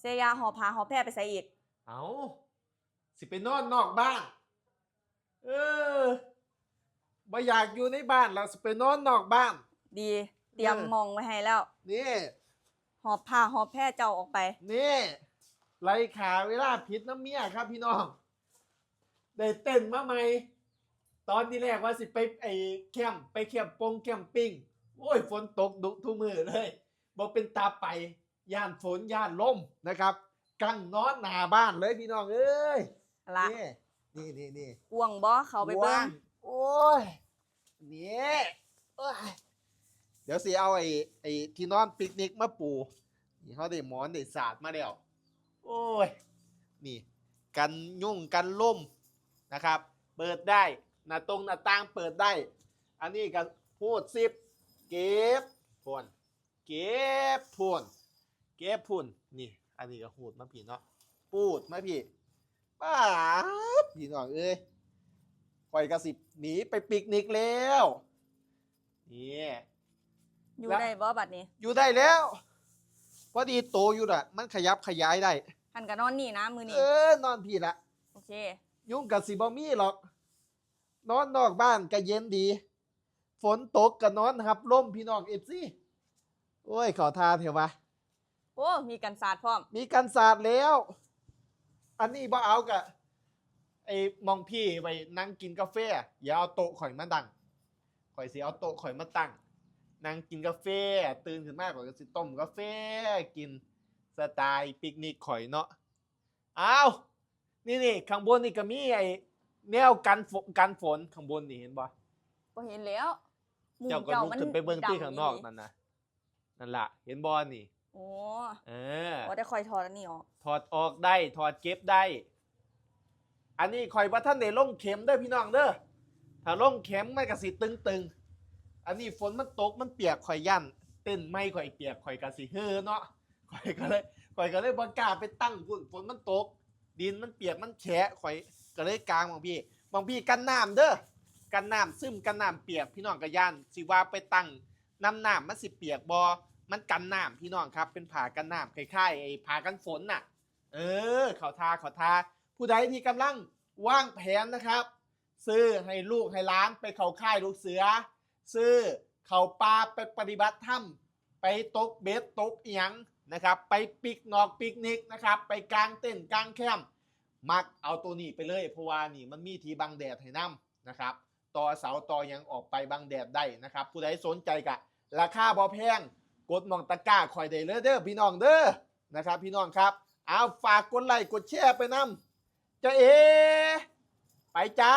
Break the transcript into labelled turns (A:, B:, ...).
A: เซยาหอบพาหอบแพร่ไปใส่อีก
B: เอาสิไปนอนนอกบ้าน เออบ่อยากอยู่ในบ้านแล้วสิไปนอนนอกบ้าน
A: ดี เตรียม
B: เออ
A: มองไว้ให้แล้ว
B: นี่
A: หอบพาหอบแพร่เจ้าออกไป
B: นี่ไรขาเวลาพิษน้ำเมียครับพี่น้อง ได้เต้นมาไหม ตอนที่แรกว่าสิไปไอ้แคมป์ไปแคมป์ปงแคมปิ้ง โอ้ยฝนตกดุทุกมือเลยบอกเป็นตาไป ย่านฝนย่านลมนะครับกังนอนหน้าบ้านเลยพี่น้องเอ้ย
A: ละ
B: นี่นี่นี่นี่
A: กวงบ่เขาไปเบิ้
B: ว่างงโอ้ยนี่โอ้ยเดี๋ยวสิเอาไอ้ไอ้ที่นอนปิกนิกมาปูนี่เขาได้หมอนได้สาดมาแล้วโอ้ยนี่กันยุ่งกันล่มนะครับ เปิดได้หน้าตรงหน้าต่างเปิดได้ อันนี้กันพูดสิบเก็บพวนเก็บพวน เก็บพูนนี่ อันนี้ก็หูดมาพี่เนาะปูดมาพี่ป้าบพี่น้องเอ้ยปล่อยกระสิบหนีไปปิกนิกแล้วนี่
A: อยู่
B: แล้ว
A: ได้บ่บัดนี้
B: อยู่ได้แล้วพอดีโตอยู่ละมันขยับขยายได้
A: หันกับนอนนี่นะมือ
B: เอ
A: นี่
B: อนอนพี่ละ
A: โอเค
B: ยุ่งกับสิบอมี่หรอก นอนนอกบ้านก็เย็นดี ฝนตกก็นอนหับล่มพี่น้องเอฟซีโอ้ยขอทาเถอะวะ
A: โอ้ มีกันศาสตร์พร้อม
B: มีกันศาสตร์แล้ว อันนี้บ่เอากะไอ้มองพี่ไปนั่งกินกาแฟอย่าเอาโต๊ะข่อยมาดังข่อยสิเอาโต๊ะข่อยมาตั้งนั่งกินกาแฟ ตื่นขึ้นมาข่อยก็สิต้มกาแฟกินสไตล์ปิกนิกข่อยเนาะอ้าวนี่นี่ข้างบนนี่ก็มีไอ้แนวกันฝนกันฝนข้างบนนี่เห็นบ่
A: ก็เห็นแล้วหมุม
B: เจ้าก็
A: เจ้า
B: ลุก
A: มัน
B: ขึ้นไปเบิ่งที่
A: ดำ
B: ข้างนอก
A: อีหลี
B: นั่นนะนั่นล่ะ เห็นบ่นี่
A: โอ้
B: เออ
A: ว่าได้คอยถอดอันนี้ออก
B: ถอดออกได้ถอดเก็บได้ อันนี้คอยว่าท่านได้ลงเข็มเด้อพี่น้องเด้อถ้าลงเข็มมันก็สิตึงๆ อันนี้ฝนมันตกมันเปียกข่อยยันเต้นไม่ข่อยเปียกข่อยก็สิเฮ้อเนาะข่อยก็เลยข่อยก็เลยบ่กล้าไปตั้งฝุ่นฝนมันตก ดินมันเปียกมันแฉะข่อยก็เลยกลางบางพี่บางพี่กันน้ำเด้อกันน้ำซึมกันน้ำเปียกพี่น้องก็ย่านสิว่าไปตั้งน้ำน้ำมันสิเปียกบอ มันกันน้ำพี่น้องครับ เป็นผ่ากันน้ำคล้ายๆไอ้ผ่ากันฝนน่ะ เออเขาทาเขาทา ผู้ใดที่กำลังว่างแผนนะครับ ซื้อให้ลูกให้หล้านไปเขาค่ายลูกเสือ ซื้อเขาปลาไปปฏิบัติธรรมไปตกเบ็ดตกเอียงนะครับ ไปปิกนอกปิกนิกนะครับ ไปกลางเต้นกลางแคมป์มักเอาตัวนี้ไปเลยเพราะว่านี่มันมีทีบังแดดให้นํนะครับ ต่อเสาต่อยังออกไปบังแดดได้นะครับ ผู้ใดสนใจกะราคาบ่แพง กดหมองตะกร้าคอยได้เลยเด้อพี่น้องเด้อนะครับ พี่น้องครับเอาฝากกดไลค์กดแชร์ไปนํจะเอ ไปจ้า